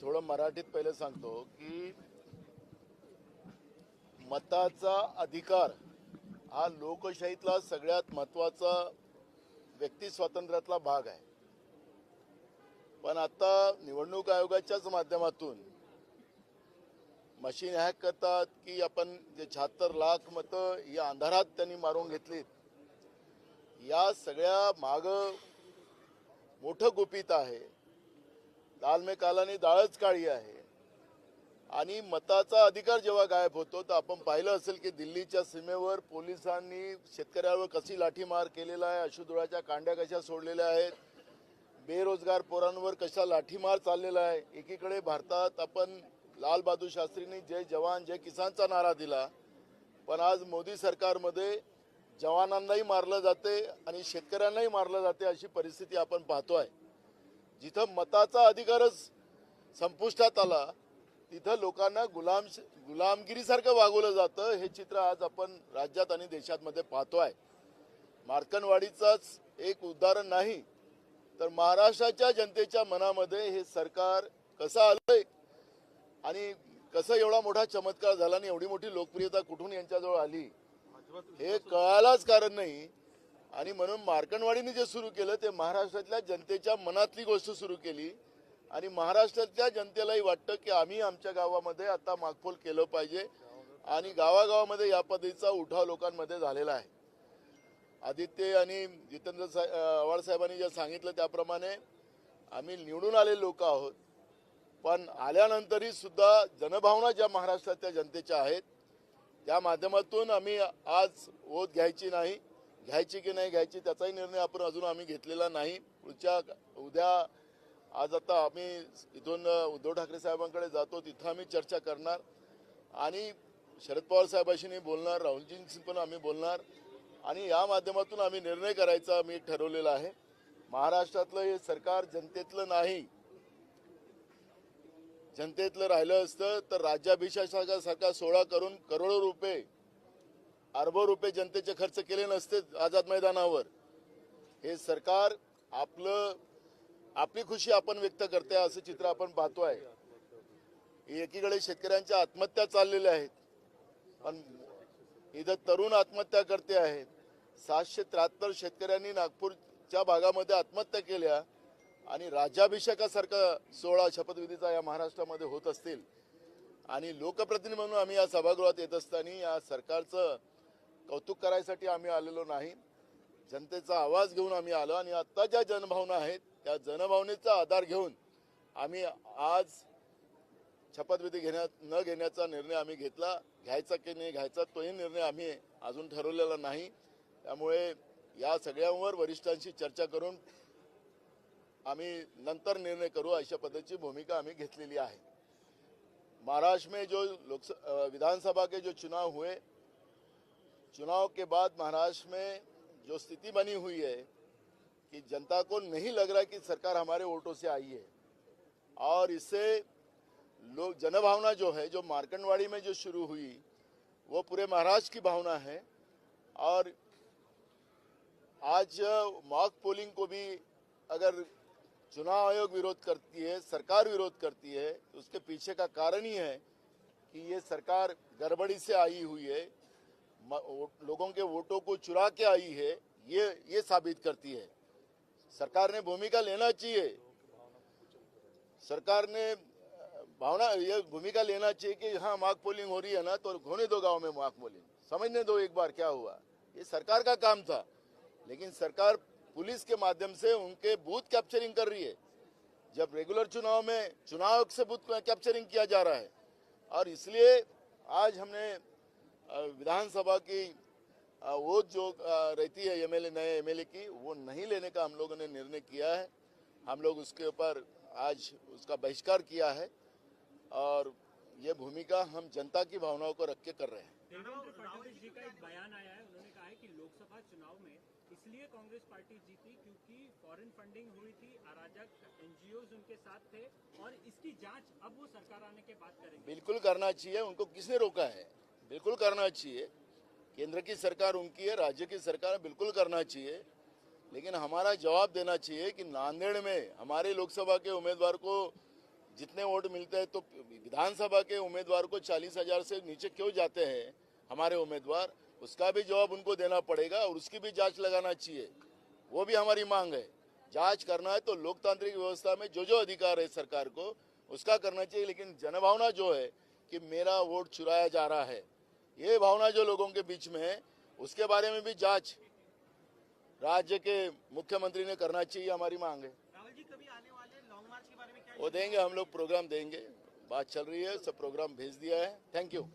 थोडं मराठीत पहिले सांगतो की मताचा अधिकार हा लोकशाहीतला सगळ्यात महत्त्वाचा व्यक्ती स्वातंत्र्यातला भाग आहे. पण आता निवडणूक आयोगाच्याच माध्यमातून मशीन हॅक करतात की आपण जे शहात्तर लाख मतं या अंधारात त्यांनी मारून घेतलीत या सगळ्या माग मोठं गुपित आहे. दालमे कालाने डाळच काळी आहे. आणि मताचा अधिकार जेव्हा गायब होतो तर आपण पाहिलं असेल की दिल्लीच्या सीमेवर पोलिसांनी शेतकऱ्यावर कशी लाठीमार केलेला आहे अशुधुळाच्या कांड्या कशा सोडलेल्या आहेत बेरोजगार पोरांवर कशा लाठीमार चाललेला आहे एकीकडे भारतात आपण लाल बहादूर शास्त्रींनी जय जवान जय किसानचा नारा दिला पण आज मोदी सरकारमध्ये जवानांनाही मारलं जाते आणि शेतकऱ्यांनाही मारलं जाते अशी परिस्थिती आपण पाहतो आहे जिथं मताचा अधिकारच संपुष्टात आला तिथं लोकांना गुलाम गुलामगिरीसारखं वागवलं जातं. हे चित्र आज आपण राज्यात आणि देशात पाहतोय. मार्कनवाडीचाच एक उदाहरण नाही तर महाराष्ट्राच्या जनतेच्या मनामध्ये हे सरकार कसं आलंय आणि कसं एवढा मोठा चमत्कार झाला आणि एवढी मोठी लोकप्रियता कुठून यांच्याजवळ आली हे कळायलाच कारण नाही. आणि म्हणून मार्कणवाडीने जे सुरू केलं ते महाराष्ट्रातल्या जनतेच्या मनातली गोष्ट सुरू केली. आणि महाराष्ट्रातल्या जनतेलाही वाटतं की आम्ही आमच्या गावामध्ये आता मागफोल केलं पाहिजे. आणि गावागावामध्ये या पद्धतीचा उठाव लोकांमध्ये झालेला आहे. आदित्य आणि जितेंद्र सा आव्हाड साहेबांनी जे सांगितलं त्याप्रमाणे आम्ही निवडून आले लोक आहोत. पण आल्यानंतरही सुद्धा जनभावना ज्या महाराष्ट्रातल्या जनतेच्या आहेत त्या माध्यमातून आम्ही आज ओत घ्यायची नाही. घ्यायची की नाही घ्यायची त्याचाही निर्णय आपण अजून आम्ही घेतलेला नाही. पुढच्या उद्या आज आता आम्ही इथून उद्धव ठाकरे साहेबांकडे जातो तिथं आम्ही चर्चा करणार. आणि शरद पवार साहेबांशी बोलणार राहुलजींशी पण आम्ही बोलणार. आणि या माध्यमातून आम्ही निर्णय करायचा आम्ही ठरवलेला आहे. महाराष्ट्रातलं हे सरकार जनतेतलं नाही. जनतेतलं राहिलं असतं तर राज्याभिषेकासारखा सोहळा करून करोडो रुपये अरबो रुपये जनतेचे खर्च केले नसते आझाद मैदानावर. हे सरकार आपलं आपली खुशी आपण व्यक्त करते असं चित्र आपण पाहतो आहे एकीकडे शेतकऱ्यांच्या आत्महत्या चाललेल्या आहेत. पण इथं तरुण आत्महत्या करते आहेत. सातशे त्र्याहत्तर शेतकऱ्यांनी नागपूरच्या भागामध्ये आत्महत्या केल्या आणि राज्याभिषेकासारखा सोहळा शपथविधीचा या महाराष्ट्रामध्ये होत असतील. आणि लोकप्रतिनिधी म्हणून आम्ही या सभागृहात येत असताना या सरकारचं कौतुक करायसाठी आम्ही आलेलो नाही. जनतेचा आवाज घेऊन आम्ही आलो आणि आत्ता ज्या जनभावना आहेत त्या जनभावनेचा आधार घेऊन आम्ही आज शपथविधी घेण्यात न घेण्याचा निर्णय आम्ही घेतला. घ्यायचा की नाही घ्यायचा तोही निर्णय आम्ही अजून ठरवलेला नाही. त्यामुळे या सगळ्यांवर वरिष्ठांशी चर्चा करून आम्ही नंतर निर्णय करू अशा पद्धतीची भूमिका आम्ही घेतलेली आहे. महाराष्ट्र में जो लोकस विधानसभा के जो चुनाव हुए चुनाव के बाद महाराष्ट्र में जो स्थिति बनी हुई है कि जनता को नहीं लग रहा कि सरकार हमारे वोटों से आई है। और इससे लोग, जनभावना जो है, जो मार्कंडवाड़ी में जो शुरू हुई, वो पूरे महाराष्ट्र की भावना है। और आज मॉक पोलिंग को भी अगर चुनाव आयोग विरोध करती है, सरकार विरोध करती है तो उसके पीछे का कारण ही है कि ये सरकार गड़बड़ी से आई हुई है। लोगों के वोटों को चुरा के आई है, ये ये साबित करती है। सरकार ने भूमिका लेना चाहिए। सरकार ने भावना, ये भूमिका लेना चाहिए कि हाँ मार्क पोलिंग हो रही है ना तो होने दो गाँव में मार्क पोलिंग। समझने दो एक बार क्या हुआ। ये सरकार का काम था, लेकिन सरकार पुलिस के माध्यम से उनके बूथ कैप्चरिंग कर रही है। जब रेगुलर चुनाव में, चुनाव से बूथ कैप्चरिंग किया जा रहा है, और इसलिए आज हमने विधानसभा की वो जो रहती है एमएलए नए एमएलए की वो नहीं लेने का हम लोगों ने निर्णय किया है। हम लोग उसके ऊपर आज उसका बहिष्कार किया है और ये भूमिका हम जनता की भावनाओं को रख के कर रहे हैं। फडणवीस जी का एक बयान आया है। उन्होंने कहा है कि लोकसभा चुनाव में इसलिए कांग्रेस पार्टी जीती क्योंकि फॉरेन फंडिंग हुई थी अराजक एनजीओ उनके साथ थे और इसकी जाँच अब वो सरकार आने के बाद करेंगे। बिल्कुल करना चाहिए उनको किसने रोका है? बिल्कुल करना चाहिए। केंद्र की सरकार उनकी है, राज्य की सरकार बिल्कुल करना चाहिए। लेकिन हमारा जवाब देना चाहिए कि नांदेड़ में हमारे लोकसभा के उम्मीदवार को जितने वोट मिलते हैं तो विधानसभा के उम्मीदवार को चालीस हज़ार से नीचे क्यों जाते हैं हमारे उम्मीदवार? उसका भी जवाब उनको देना पड़ेगा और उसकी भी जाँच लगाना चाहिए। वो भी हमारी मांग है। जाँच करना है तो लोकतांत्रिक व्यवस्था में जो जो अधिकार है सरकार को, उसका करना चाहिए। लेकिन जनभावना जो है कि मेरा वोट चुराया जा रहा है। ये भावना जो लोगों के बीच में है उसके बारे में भी जाँच राज्य के मुख्यमंत्री ने करना चाहिए हमारी मांग है राहुल जी कभी आने वाले लॉन्ग मार्च के बारे में क्या वो देंगे हम लोग प्रोग्राम देंगे बात चल रही है सब प्रोग्राम भेज दिया है थैंक यू